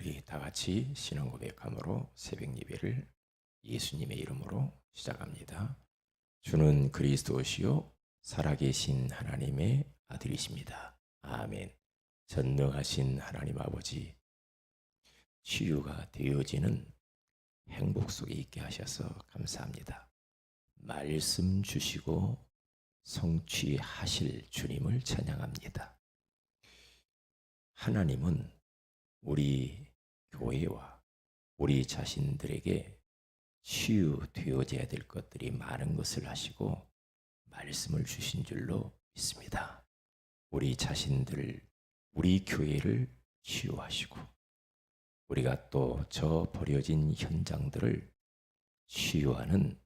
우리 다 같이 신앙 고백함으로 새벽 예배를 예수님의 이름으로 시작합니다. 주는 그리스도시요 살아계신 하나님의 아들이십니다. 아멘. 전능하신 하나님 아버지 치유가 되어지는 행복 속에 있게 하셔서 감사합니다. 말씀 주시고 성취하실 주님을 찬양합니다. 하나님은 우리 교회와 우리 자신들에게 치유되어져야 될 것들이 많은 것을 하시고 말씀을 주신 줄로 믿습니다. 우리 자신들, 우리 교회를 치유하시고 우리가 또 저 버려진 현장들을 치유하는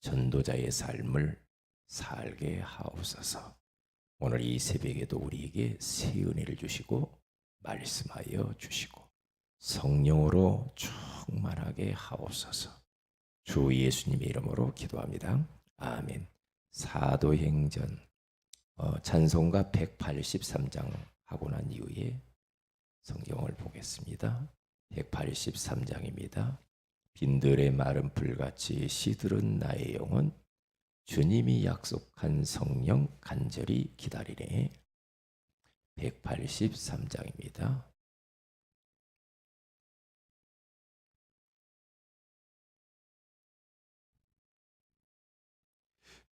전도자의 삶을 살게 하옵소서. 오늘 이 새벽에도 우리에게 새 은혜를 주시고 말씀하여 주시고 성령으로 충만하게 하옵소서. 주 예수님의 이름으로 기도합니다. 아멘. 사도행전 어, 찬송가 183장 하고 난 이후에 성경을 보겠습니다. 183장입니다. 빈들의 마른 풀같이 시들은 나의 영혼 주님이 약속한 성령 간절히 기다리네. 183장입니다.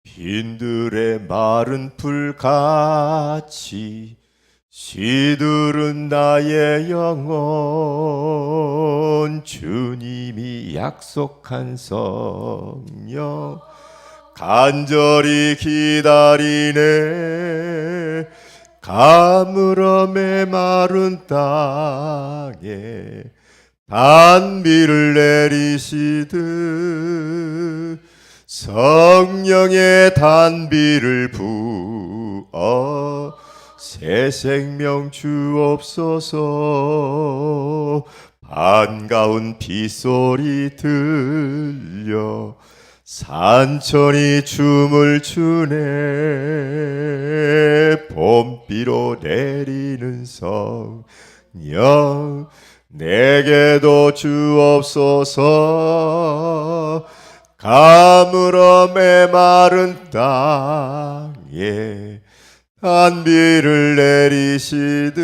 빈들의 마른 풀같이 시들은 나의 영혼. 주님이 약속한 성령. 간절히 기다리네. 가물음의 마른 땅에 단비를 내리시듯 성령의 단비를 부어 새 생명 주옵소서. 반가운 빗소리 들려 산천이 춤을 추네. 봄비로 내리는 성령 내게도 주옵소서 가물음의 마른 땅에 단비를 내리시듯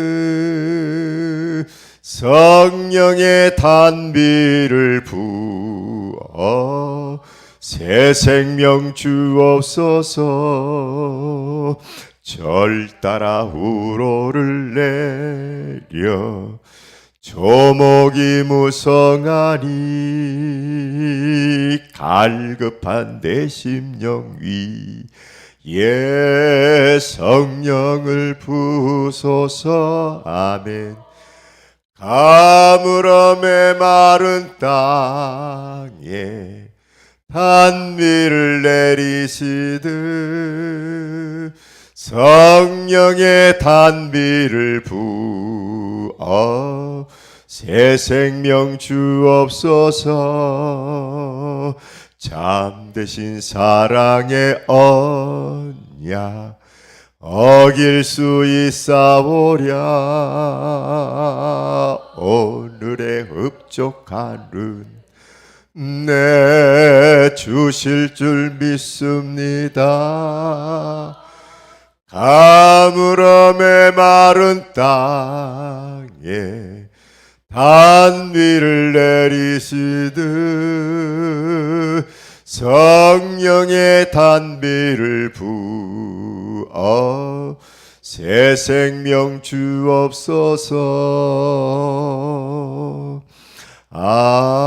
성령의 단비를 부어 새 생명 주옵소서. 절 따라 우로를 내려 조목이 무성하니 갈급한 내 심령 위에 성령을 부소서. 아멘. 가물음의 마른 땅에 단비를 내리시듯 성령의 단비를 부어 새 생명 주옵소서 잠드신 사랑의 언약 어길 수 있사오랴 오늘의 흡족하는 내 주실 줄 믿습니다. 가물음의 마른 땅에 단비를 내리시듯 성령의 단비를 부어 새 생명 주옵소서 아멘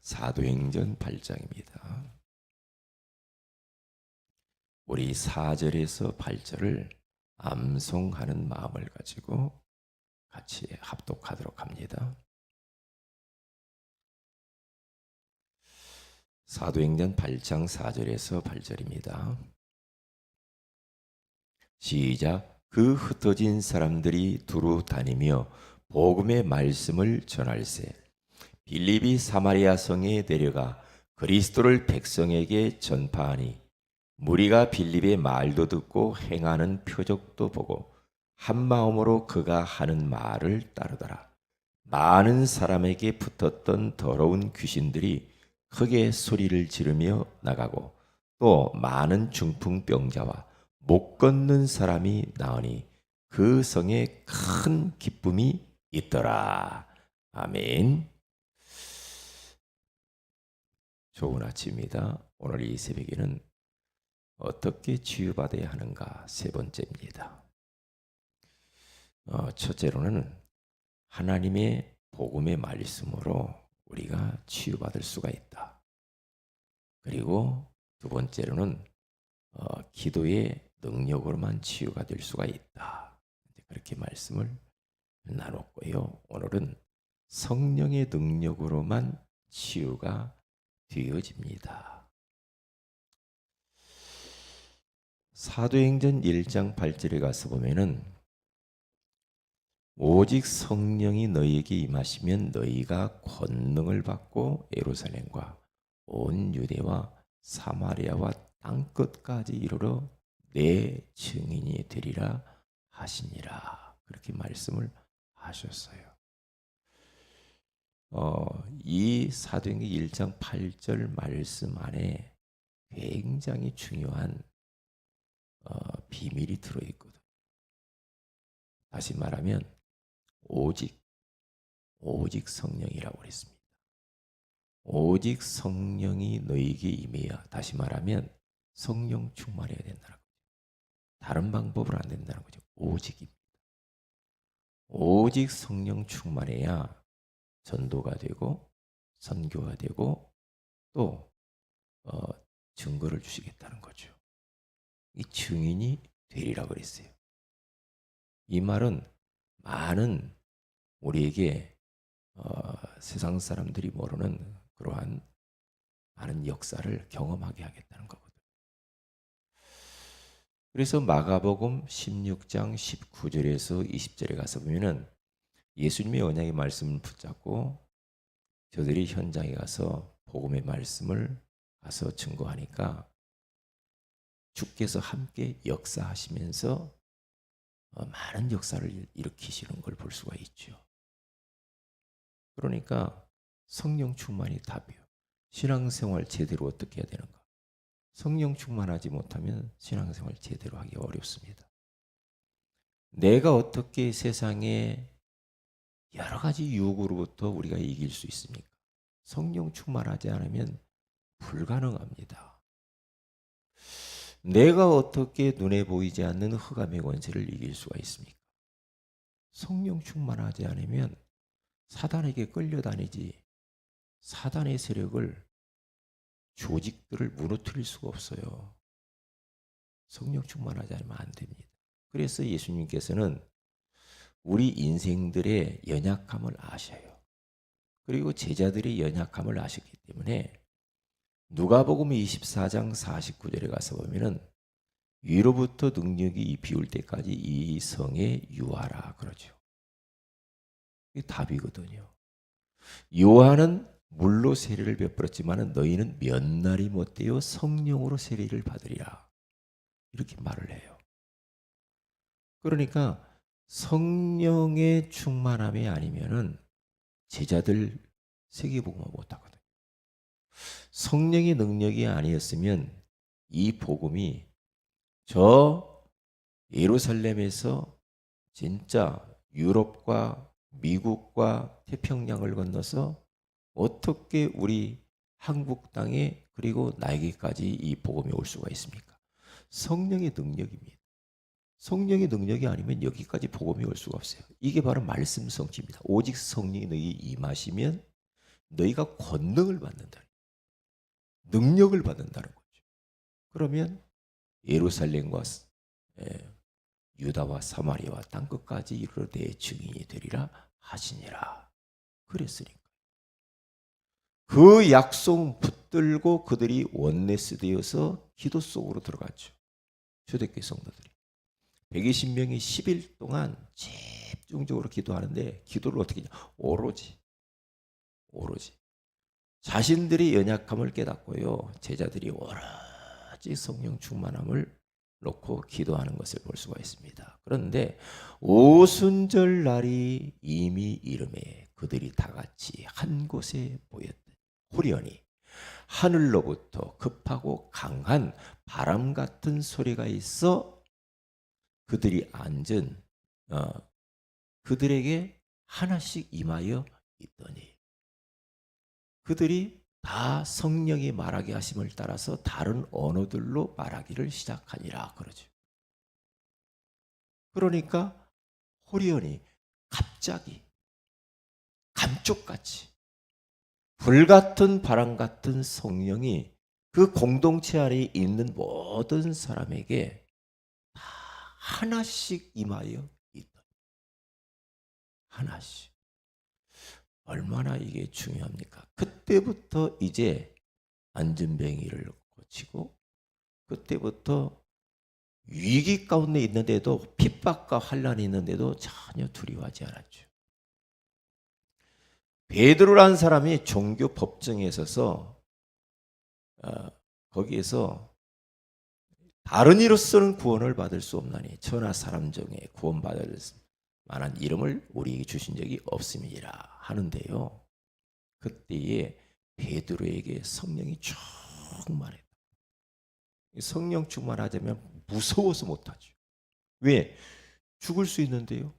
사도행전 8장입니다. 우리 4절에서 8절을 암송하는 마음을 가지고 같이 합독하도록 합니다. 사도행전 8장 4절에서 8절입니다. 시작 그 흩어진 사람들이 두루 다니며 복음의 말씀을 전할세 빌립이 사마리아 성에 내려가 그리스도를 백성에게 전파하니 무리가 빌립의 말도 듣고 행하는 표적도 보고 한 마음으로 그가 하는 말을 따르더라. 많은 사람에게 붙었던 더러운 귀신들이 크게 소리를 지르며 나가고 또 많은 중풍병자와 못 걷는 사람이 나으니 그 성에 큰 기쁨이 있더라. 아멘. 좋은 아침입니다. 오늘 이 새벽에는 어떻게 치유받아야 하는가 세 번째입니다. 어, 첫째로는 하나님의 복음의 말씀으로 우리가 치유받을 수가 있다. 그리고 두 번째로는 어, 기도의 능력으로만 치유가 될 수가 있다. 그렇게 말씀을 나눴고요. 오늘은 성령의 능력으로만 치유가 되어집니다. 사도행전 1장 8절에 가서 보면은 오직 성령이 너희에게 임하시면 너희가 권능을 받고 예루살렘과 온 유대와 사마리아와 땅 끝까지 이르러 내 증인이 되리라 하시니라 그렇게 말씀을 하셨어요. 어, 이 사도행전 1장 8절 말씀 안에 굉장히 중요한 어, 비밀이 들어 있거든. 다시 말하면 오직 오직 성령이라고 그랬습니다. 오직 성령이 너에게 임해야 다시 말하면 성령 충만해야 된다는 거죠. 다른 방법으로 안 된다는 거죠. 오직입니다. 오직 성령 충만해야 전도가 되고 선교가 되고 또 어, 증거를 주시겠다는 거죠. 이 증인이 되리라 그랬어요. 이 말은 많은 우리에게 어, 세상 사람들이 모르는 그러한 많은 역사를 경험하게 하겠다는 거거든. 그래서 마가복음 16장 19절에서 20절에 가서 보면은 예수님의 언약의 말씀을 붙잡고 저들이 현장에 가서 복음의 말씀을 가서 증거하니까 주께서 함께 역사하시면서 어, 많은 역사를 일으키시는 걸 볼 수가 있죠. 그러니까 성령 충만이 답이에요. 신앙생활 제대로 어떻게 해야 되는가? 성령 충만하지 못하면 신앙생활 제대로 하기 어렵습니다. 내가 어떻게 세상에 여러 가지 유혹으로부터 우리가 이길 수 있습니까? 성령 충만하지 않으면 불가능합니다. 내가 어떻게 눈에 보이지 않는 흑암의 권세를 이길 수가 있습니까? 성령 충만하지 않으면 사단에게 끌려다니지 사단의 세력을 조직들을 무너뜨릴 수가 없어요. 성령 충만하지 않으면 안 됩니다. 그래서 예수님께서는 우리 인생들의 연약함을 아셔요. 그리고 제자들의 연약함을 아셨기 때문에 누가복음 24장 49절에 가서 보면은 위로부터 능력이 비울 때까지 이 성에 유하라 그러죠. 이게 답이거든요. 요한은 물로 세례를 베풀었지만 너희는 몇 날이 못되어 성령으로 세례를 받으리라. 이렇게 말을 해요. 그러니까 성령의 충만함이 아니면은 제자들 세계복음을 못하거든. 성령의 능력이 아니었으면 이 복음이 저 예루살렘에서 진짜 유럽과 미국과 태평양을 건너서 어떻게 우리 한국 땅에 그리고 나에게까지 이 복음이 올 수가 있습니까? 성령의 능력입니다. 성령의 능력이 아니면 여기까지 복음이 올 수가 없어요. 이게 바로 말씀 성취입니다. 오직 성령이 너희 임하시면 너희가 권능을 받는다. 능력을 받는다는 거죠. 그러면 예루살렘과 유다와 사마리아와 땅 끝까지 이르러 내 증인이 되리라 하시니라. 그랬으니까. 그 약속 붙들고 그들이 원내스 되어서 기도 속으로 들어갔죠. 초대교회 성도들이. 120명이 10일 동안 집중적으로 기도하는데 기도를 어떻게 하냐? 오로지 오로지 자신들이 연약함을 깨닫고요. 제자들이 오로지 성령 충만함을 놓고 기도하는 것을 볼 수가 있습니다. 그런데 오순절 날이 이미 이름에 그들이 다 같이 한 곳에 모였다. 호련히 하늘로부터 급하고 강한 바람 같은 소리가 있어 그들이 앉은 어, 그들에게 하나씩 임하여 있더니 그들이 다 성령이 말하게 하심을 따라서 다른 언어들로 말하기를 시작하니라 그러죠. 그러니까 호리언이 갑자기 감쪽같이 불같은 바람 같은 성령이 그 공동체 안에 있는 모든 사람에게 다 하나씩 임하여 있다. 하나씩. 얼마나 이게 중요합니까? 그때부터 이제 안전뱅이를 고치고 그때부터 위기 가운데 있는데도 핍박과 환란이 있는데도 전혀 두려워하지 않았죠. 베드로라는 사람이 종교 법정에 서서 어, 거기에서 다른 이로서는 구원을 받을 수 없나니 천하 사람 중에 구원받을 만한 이름을 우리에게 주신 적이 없음이라 하는데요. 그때에 베드로에게 성령이 충만했다. 성령 충만하자면 무서워서 못하죠. 왜? 죽을 수 있는데요.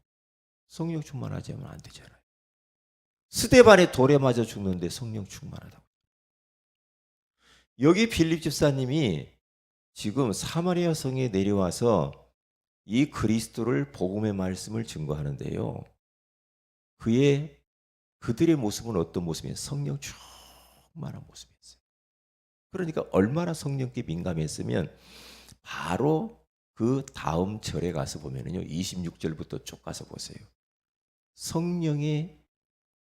성령 충만하자면 안 되잖아요. 스데반의 돌에 맞아 죽는데 성령 충만하다고. 여기 빌립 집사님이 지금 사마리아 성에 내려와서 이 그리스도를 복음의 말씀을 증거하는데요. 그의 그들의 모습은 어떤 모습이에요? 성령 충만한 모습이었어요. 그러니까 얼마나 성령께 민감했으면 바로 그 다음 절에 가서 보면은요. 26절부터 쭉 가서 보세요. 성령의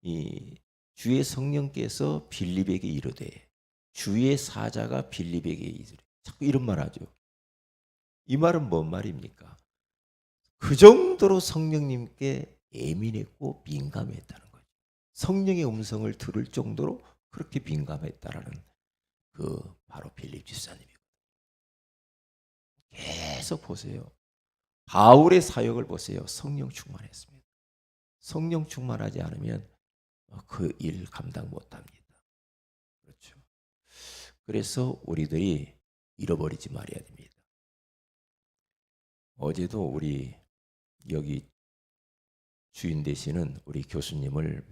이 주의 성령께서 빌립에게 이르되 주의 사자가 빌립에게 이르되 자꾸 이런 말 하죠. 이 말은 뭔 말입니까? 그 정도로 성령님께 예민했고 민감했다는 거죠. 성령의 음성을 들을 정도로 그렇게 민감했다라는 그 바로 빌립 집사님이고 계속 보세요. 바울의 사역을 보세요. 성령 충만했습니다. 성령 충만하지 않으면 그 일 감당 못 합니다. 그렇죠. 그래서 우리들이 잃어버리지 말아야 됩니다. 어제도 우리 여기 주인 되시는 우리 교수님을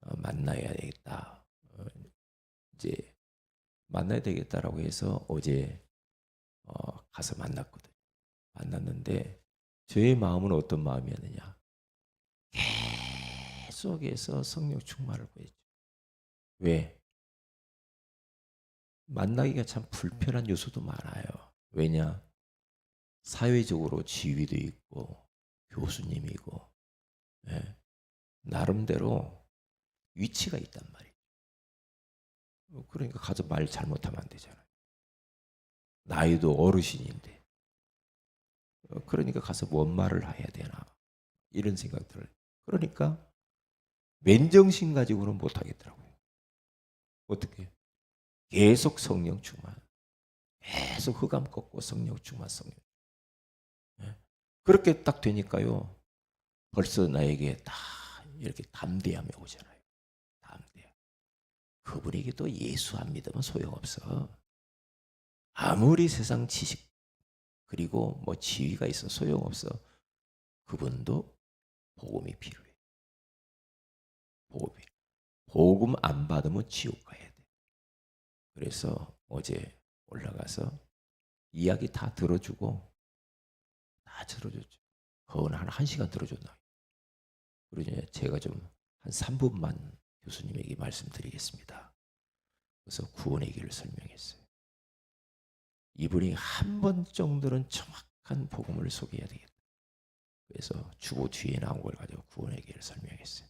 어, 만나야 되겠다. 어, 이제 만나야 되겠다라고 해서 어제 어, 가서 만났거든. 만났는데 저의 마음은 어떤 마음이었느냐? 계속해서 성령 충만을 구했죠. 왜? 만나기가 참 불편한 요소도 많아요. 왜냐? 사회적으로 지위도 있고 교수님이고 예, 나름대로 위치가 있단 말이에요. 그러니까 가서 말 잘못하면 안 되잖아요. 나이도 어르신인데 어, 그러니까 가서 뭔 말을 해야 되나 이런 생각들을 그러니까 맨정신 가지고는 못 하겠더라고요. 어떻게? 계속 성령 충만, 계속 흑암 꺾고 성령 충만, 성령. 예? 그렇게 딱 되니까요. 벌써 나에게 다 이렇게 담대함이 오잖아요. 담대. 그분에게 또 예수 안 믿으면 소용없어. 아무리 세상 지식 그리고 뭐 지위가 있어 소용없어. 그분도 복음이 필요해. 복음이. 복음 안 받으면 지옥 가야 돼. 그래서 어제 올라가서 이야기 다 들어주고 다 들어줬죠. 거은 한 1시간 들어줬나. 그러니 제가 좀 한 3분만 교수님에게 말씀드리겠습니다. 그래서 구원의 길을 설명했어요. 이분이 한 번 정도는 정확한 복음을 소개해야 되겠다. 그래서 주보 뒤에 나온 걸 가지고 구원의 길을 설명했어요.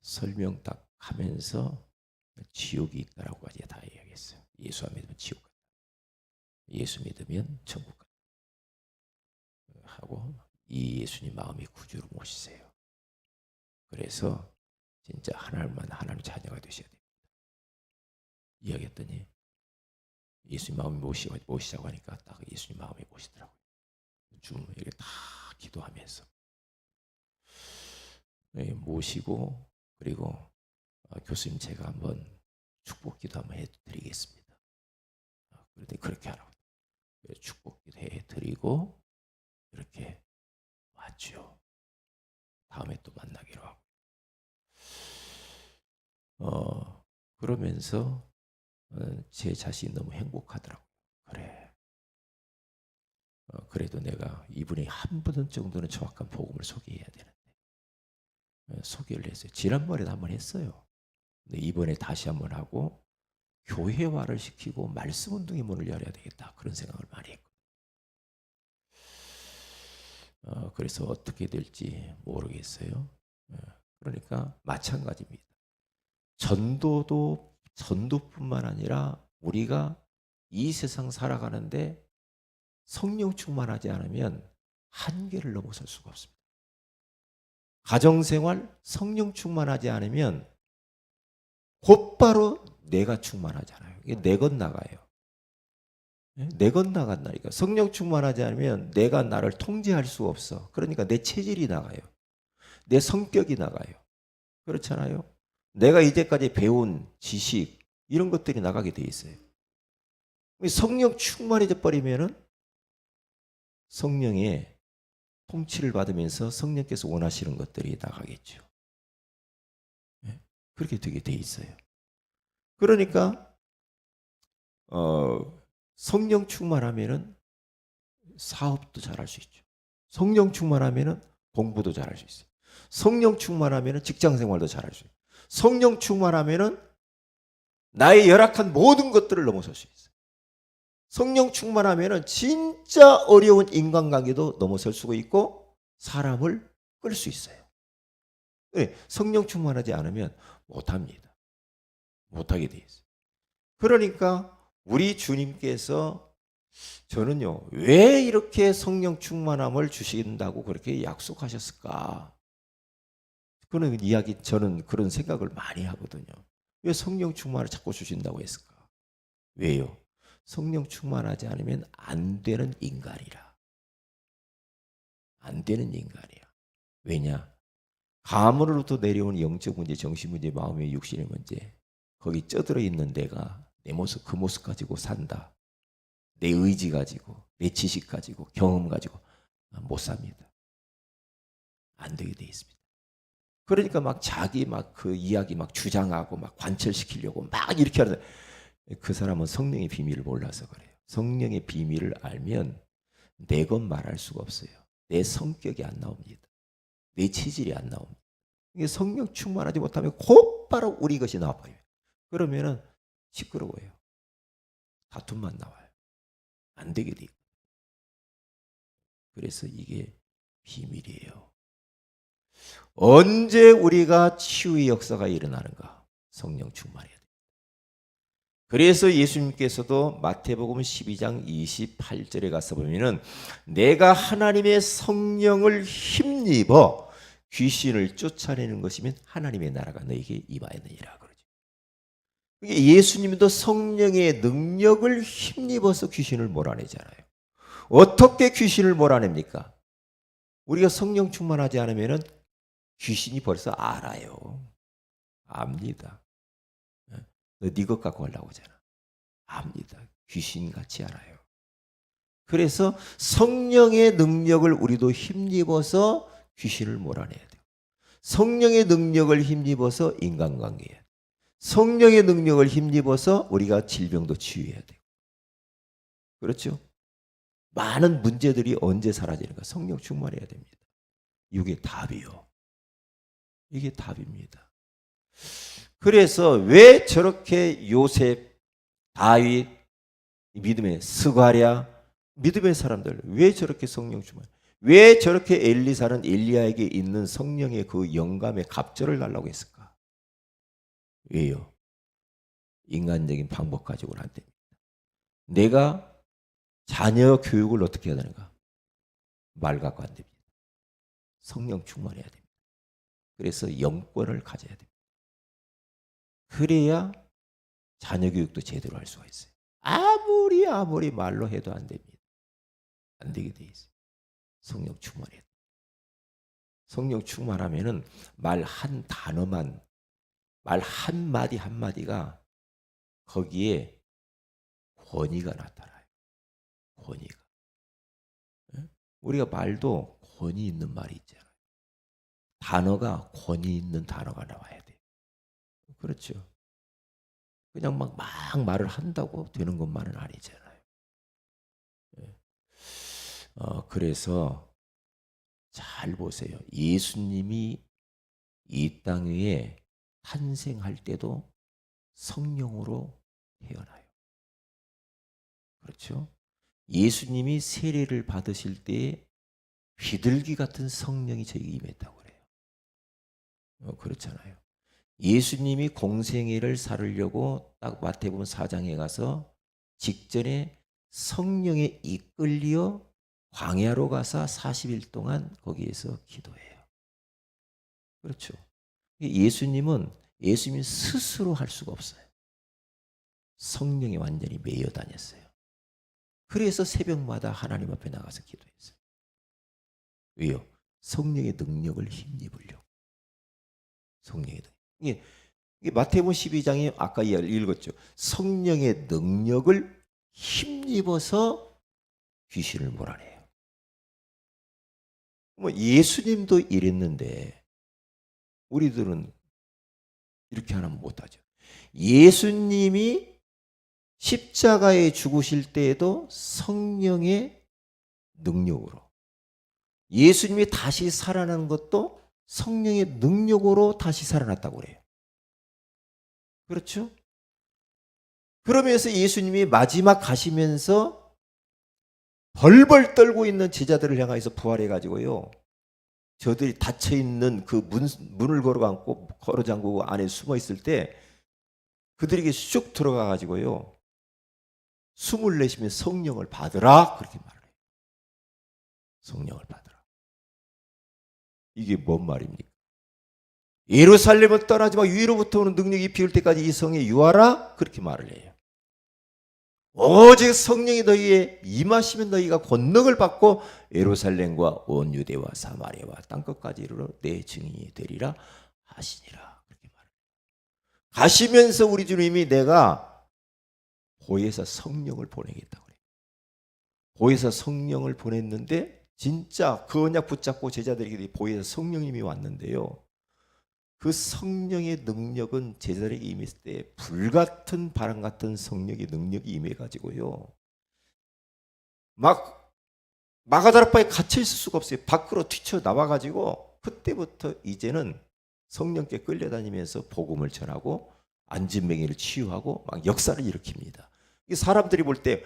설명 딱 하면서 지옥이 있다라고 이제 다 이야기했어요. 예수 안 믿으면 지옥 간다. 예수 믿으면 천국 간다. 하고 이 예수님 마음이 구주로 모시세요. 그래서 진짜 하나님만 하나님 자녀가 되셔야 됩니다. 이야기했더니 예수님 마음이 모시, 모시자고 하니까 딱 예수님 마음이 모시더라고요. 좀 이렇게 다 기도하면서 예, 모시고 그리고 아, 교수님 제가 한번 축복 기도 한번 해드리겠습니다. 아, 그런데 그렇게 하라고 그래서 축복 기도 해드리고 이렇게 왔죠. 다음에 또 만나기로 하고. 어 그러면서 어, 제 자신이 너무 행복하더라고요. 그래. 어, 그래도 내가 이분이 한번 정도는 정확한 복음을 소개해야 되는데 어, 소개를 했어요. 지난번에도 한번 했어요. 근데 이번에 다시 한번 하고 교회화를 시키고 말씀 운동의 문을 열어야 되겠다 그런 생각을 많이 했고 어, 그래서 어떻게 될지 모르겠어요. 어, 그러니까 마찬가지입니다. 전도도 전도뿐만 아니라 우리가 이 세상 살아가는데 성령 충만하지 않으면 한계를 넘어설 수가 없습니다. 가정생활 성령 충만하지 않으면 곧바로 내가 충만하잖아요. 이게 내 것 나가요. 내것 나간다 니까. 성령 충만하지 않으면 내가 나를 통제할 수 없어. 그러니까 내 체질이 나가요. 내 성격이 나가요. 그렇잖아요. 내가 이제까지 배운 지식 이런 것들이 나가게 돼 있어요. 성령 충만해져 버리면은 성령의 통치를 받으면서 성령께서 원하시는 것들이 나가겠죠. 예, 그렇게 되게 돼 있어요. 그러니까 어, 성령 충만하면은 사업도 잘할 수 있죠. 성령 충만하면은 공부도 잘할 수 있어요. 성령 충만하면은 직장 생활도 잘할 수 있어요. 성령 충만하면은 나의 열악한 모든 것들을 넘어설 수 있어요. 성령 충만하면은 진짜 어려운 인간관계도 넘어설 수가 있고 사람을 끌 수 있어요. 네, 성령 충만하지 않으면 못합니다. 못하게 돼 있어요. 그러니까 우리 주님께서 저는요 왜 이렇게 성령 충만함을 주신다고 그렇게 약속하셨을까? 그런 이야기 저는 그런 생각을 많이 하거든요. 왜 성령 충만을 자꾸 주신다고 했을까? 왜요? 성령 충만하지 않으면 안 되는 인간이라. 안 되는 인간이야. 왜냐? 가문으로부터 내려온 영적 문제, 정신 문제, 마음의 육신의 문제. 거기 쩌들어 있는 내가 내 모습 그 모습 가지고 산다. 내 의지 가지고 내 지식 가지고 경험 가지고 못 삽니다. 안 되게 돼 있습니다. 그러니까 막 자기 막 그 이야기 막 주장하고 막 관철시키려고 막 이렇게 하는데 그 사람은 성령의 비밀을 몰라서 그래요. 성령의 비밀을 알면 내 것 말할 수가 없어요. 내 성격이 안 나옵니다. 내 체질이 안 나옵니다. 성령 충만하지 못하면 곧바로 우리 것이 나와버려요. 그러면은 시끄러워요. 다툼만 나와요. 안 되게 돼요. 그래서 이게 비밀이에요. 언제 우리가 치유의 역사가 일어나는가? 성령 충만해야 돼. 그래서 예수님께서도 마태복음 12장 28절에 가서 보면은 내가 하나님의 성령을 힘입어 귀신을 쫓아내는 것이면 하나님의 나라가 너에게 임하였느니라. 예수님도 성령의 능력을 힘입어서 귀신을 몰아내잖아요. 어떻게 귀신을 몰아냅니까? 우리가 성령 충만하지 않으면은 귀신이 벌써 알아요. 압니다. 너네것 갖고 가려고 하잖아. 압니다. 귀신같이 알아요. 그래서 성령의 능력을 우리도 힘입어서 귀신을 몰아내야 돼요. 성령의 능력을 힘입어서 인간관계에 성령의 능력을 힘입어서 우리가 질병도 치유해야 돼요. 그렇죠? 많은 문제들이 언제 사라지는가? 성령 충만해야 됩니다. 이게 답이요. 이게 답입니다. 그래서 왜 저렇게 요셉, 다윗, 믿음의 스가랴, 믿음의 사람들 왜 저렇게 성령 충만? 왜 저렇게 엘리사는 엘리야에게 있는 성령의 그 영감의 갑절을 달라고 했을까? 왜요? 인간적인 방법 가지고는 안 됩니다. 내가 자녀 교육을 어떻게 해야 되는가? 말 갖고 안 됩니다. 성령 충만해야 됩니다. 그래서 영권을 가져야 됩니다. 그래야 자녀 교육도 제대로 할 수가 있어요. 아무리 아무리 말로 해도 안 됩니다. 안 되게 돼 있어요. 성령 충만해야 돼. 성령 충만하면은 말 한 단어만 말 한 마디 한 마디가 거기에 권위가 나타나요. 권위가. 예? 우리가 말도 권위 있는 말이 있잖아요. 단어가 권위 있는 단어가 나와야 돼요. 그렇죠. 그냥 막, 막 말을 한다고 되는 것만은 아니잖아요. 예. 어, 그래서 잘 보세요. 예수님이 이 땅 위에 탄생할 때도 성령으로 태어나요. 그렇죠? 예수님이 세례를 받으실 때 휘들기 같은 성령이 저에게 임했다고 그래요. 어, 그렇잖아요. 예수님이 공생애를 살으려고 딱 마태복음 4장에 가서 직전에 성령에 이끌려 광야로 가서 40일 동안 거기에서 기도해요. 그렇죠. 예수님은 예수님 스스로 할 수가 없어요. 성령이 완전히 매여 다녔어요. 그래서 새벽마다 하나님 앞에 나가서 기도했어요. 왜요? 성령의 능력을 힘입으려고. 성령의 능력. 이게, 이게 마태복음 12장에 아까 읽었죠. 성령의 능력을 힘입어서 귀신을 몰아내요. 뭐 예수님도 이랬는데 우리들은 이렇게 하면 못하죠. 예수님이 십자가에 죽으실 때에도 성령의 능력으로 예수님이 다시 살아난 것도 성령의 능력으로 다시 살아났다고 그래요. 그렇죠? 그러면서 예수님이 마지막 가시면서 벌벌 떨고 있는 제자들을 향해서 부활해 가지고요. 저들이 닫혀 있는 그 문, 문을 걸어 감고 걸어 잠그고 안에 숨어 있을 때 그들에게 쑥 들어가 가지고요. 숨을 내쉬면 성령을 받으라 그렇게 말을 해요. 성령을 받으라. 이게 뭔 말입니까? 예루살렘을 떠나지 마 위로부터 오는 능력이 비울 때까지 이 성에 유하라 그렇게 말을 해요. 오직 성령이 너희에 임하시면 너희가 권능을 받고 예루살렘과 온 유대와 사마리아와 땅 끝까지 이르러 내 증인이 되리라 하시니라 그렇게. 가시면서 우리 주님이 내가 보혜사 성령을 보내겠다고 그래요. 보혜사 성령을 보냈는데 진짜 그 언약 붙잡고 제자들에게 보혜사 성령님이 왔는데요. 그 성령의 능력은 제자들에게 임했을 때 불같은 바람 같은 성령의 능력이 임해 가지고요. 막 마가다락바에 갇혀 있을 수가 없어요. 밖으로 튀쳐 나와 가지고 그때부터 이제는 성령께 끌려다니면서 복음을 전하고 안진뱅이를 치유하고 막 역사를 일으킵니다. 이 사람들이 볼 때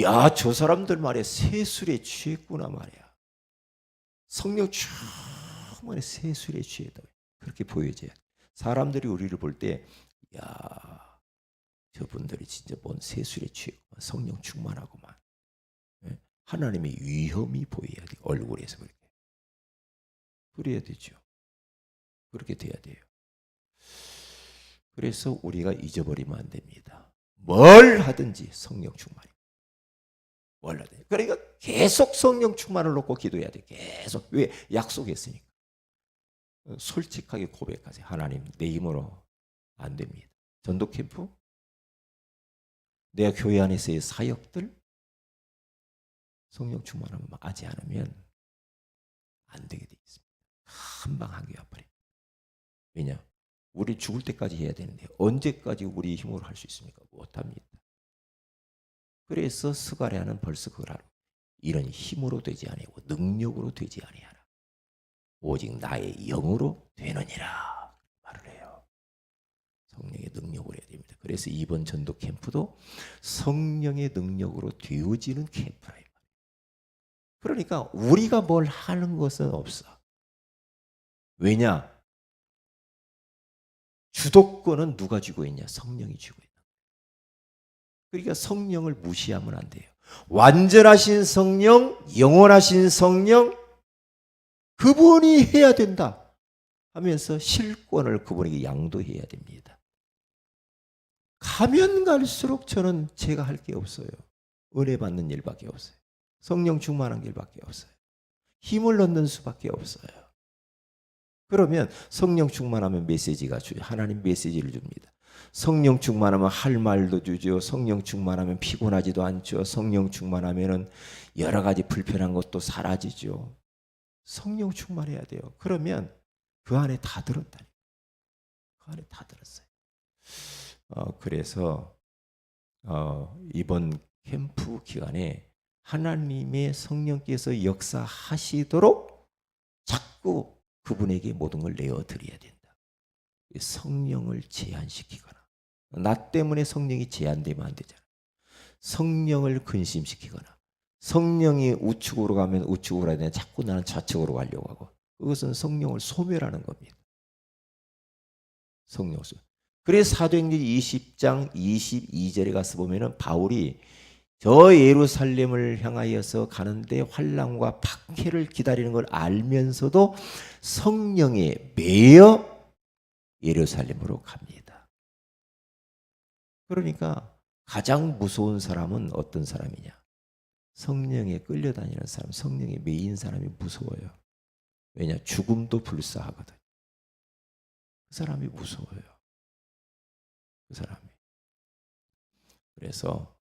야, 저 사람들 말에 세술에 취했구나 말이야. 성령 충만히 세술에 취했다. 그렇게 보여져요. 사람들이 우리를 볼 때, 야, 저분들이 진짜 뭔 세술에 취했구만. 성령 충만하고만. 예? 하나님의 위험이 보여야 돼. 얼굴에서 그렇게. 그래야 되죠. 그렇게 돼야 돼요. 그래서 우리가 잊어버리면 안 됩니다. 뭘 하든지 성령 충만이. 뭘 하든지. 그러니까 계속 성령 충만을 놓고 기도해야 돼. 계속. 왜? 약속했으니까. 솔직하게 고백하세요. 하나님, 내 힘으로 안 됩니다. 전도 캠프? 내가 교회 안에서의 사역들? 성령 충만하면 하지 않으면 안 되게 돼 있습니다. 한방 하게 와버립니다. 왜냐? 우리 죽을 때까지 해야 되는데 언제까지 우리 힘으로 할 수 있습니까? 못합니다. 그래서 스가랴는 벌써 그걸 알고 이런 힘으로 되지 아니고 능력으로 되지 아니하라. 오직 나의 영으로 되느니라 말을 해요. 성령의 능력으로 해야 됩니다. 그래서 이번 전도 캠프도 성령의 능력으로 되어지는 캠프라 이 말이에요. 그러니까 우리가 뭘 하는 것은 없어. 왜냐? 주도권은 누가 쥐고 있냐? 성령이 쥐고 있다. 그러니까 성령을 무시하면 안 돼요. 완전하신 성령, 영원하신 성령, 그분이 해야 된다 하면서 실권을 그분에게 양도해야 됩니다. 가면 갈수록 저는 제가 할 게 없어요. 은혜 받는 일밖에 없어요. 성령 충만한 일밖에 없어요. 힘을 얻는 수밖에 없어요. 그러면 성령 충만하면 메시지가 주요. 하나님 메시지를 줍니다. 성령 충만하면 할 말도 주죠. 성령 충만하면 피곤하지도 않죠. 성령 충만하면은 여러 가지 불편한 것도 사라지죠. 성령 충만해야 돼요. 그러면 그 안에 다 들었다니. 그 안에 다 들었어요. 어, 그래서 어, 이번 캠프 기간에 하나님의 성령께서 역사하시도록 자꾸 그분에게 모든 걸 내어드려야 된다. 이 성령을 제한시키거나 나 때문에 성령이 제한되면 안 되잖아. 성령을 근심시키거나 성령이 우측으로 가면 우측으로 가야 되나 자꾸 나는 좌측으로 가려고 하고 그것은 성령을 소멸하는 겁니다. 성령 소. 그래서 사도행전 20장 22절에 가서 보면은 바울이 저 예루살렘을 향하여서 가는데 환란과 박해를 기다리는 걸 알면서도 성령에 매여 예루살렘으로 갑니다. 그러니까 가장 무서운 사람은 어떤 사람이냐? 성령에 끌려다니는 사람, 성령에 매인 사람이 무서워요. 왜냐? 죽음도 불사하거든. 그 사람이 무서워요. 그 사람이. 그래서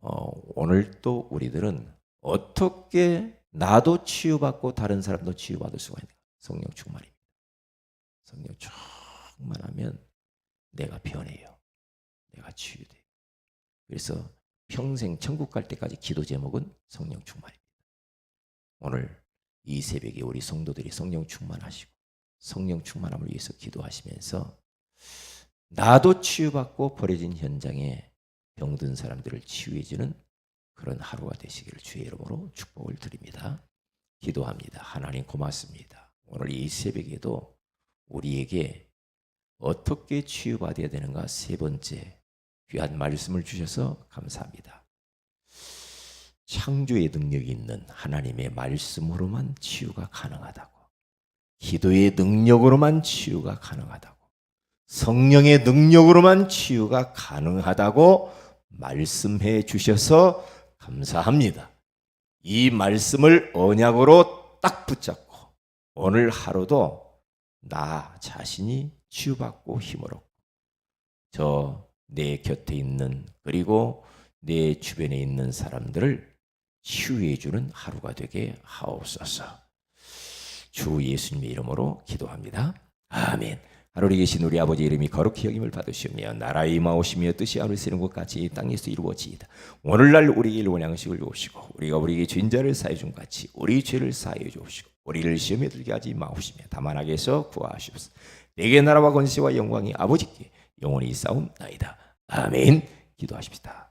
어, 오늘 또 우리들은 어떻게 나도 치유받고 다른 사람도 치유받을 수가 있는가? 성령 충만입니다. 성령 충만하면 내가 변해요. 내가 치유돼요. 그래서 평생 천국 갈 때까지 기도 제목은 성령 충만입니다. 오늘 이 새벽에 우리 성도들이 성령 충만하시고 성령 충만함을 위해서 기도하시면서 나도 치유받고 버려진 현장에 병든 사람들을 치유해주는 그런 하루가 되시기를 주의 이름으로 축복을 드립니다. 기도합니다. 하나님 고맙습니다. 오늘 이 새벽에도 우리에게 어떻게 치유받아야 되는가 세 번째 귀한 말씀을 주셔서 감사합니다. 창조의 능력이 있는 하나님의 말씀으로만 치유가 가능하다고. 기도의 능력으로만 치유가 가능하다고. 성령의 능력으로만 치유가 가능하다고 말씀해 주셔서 감사합니다. 이 말씀을 언약으로 딱 붙잡고 오늘 하루도 나 자신이 치유받고 힘을 얻고 저 내 곁에 있는 그리고 내 주변에 있는 사람들을 치유해 주는 하루가 되게 하옵소서. 주 예수님의 이름으로 기도합니다. 아멘. 하늘에 계신 우리 아버지 이름이 거룩히 여김을 받으시며 나라의 임하오시며 뜻이 하늘에 쓰는 것 같이 이 땅에서 이루어지이다. 오늘날 우리에게 일원 양식을 주옵시고 우리가 우리에게 죄인자를 사해 준 같이 우리 죄를 사해 주옵시고 우리를 시험에 들게 하지 마옵시며 다만 악에서 구하시옵소서. 내게 나라와 권세와 영광이 아버지께 영원히 싸움 나이다. 아멘. 기도하십시다.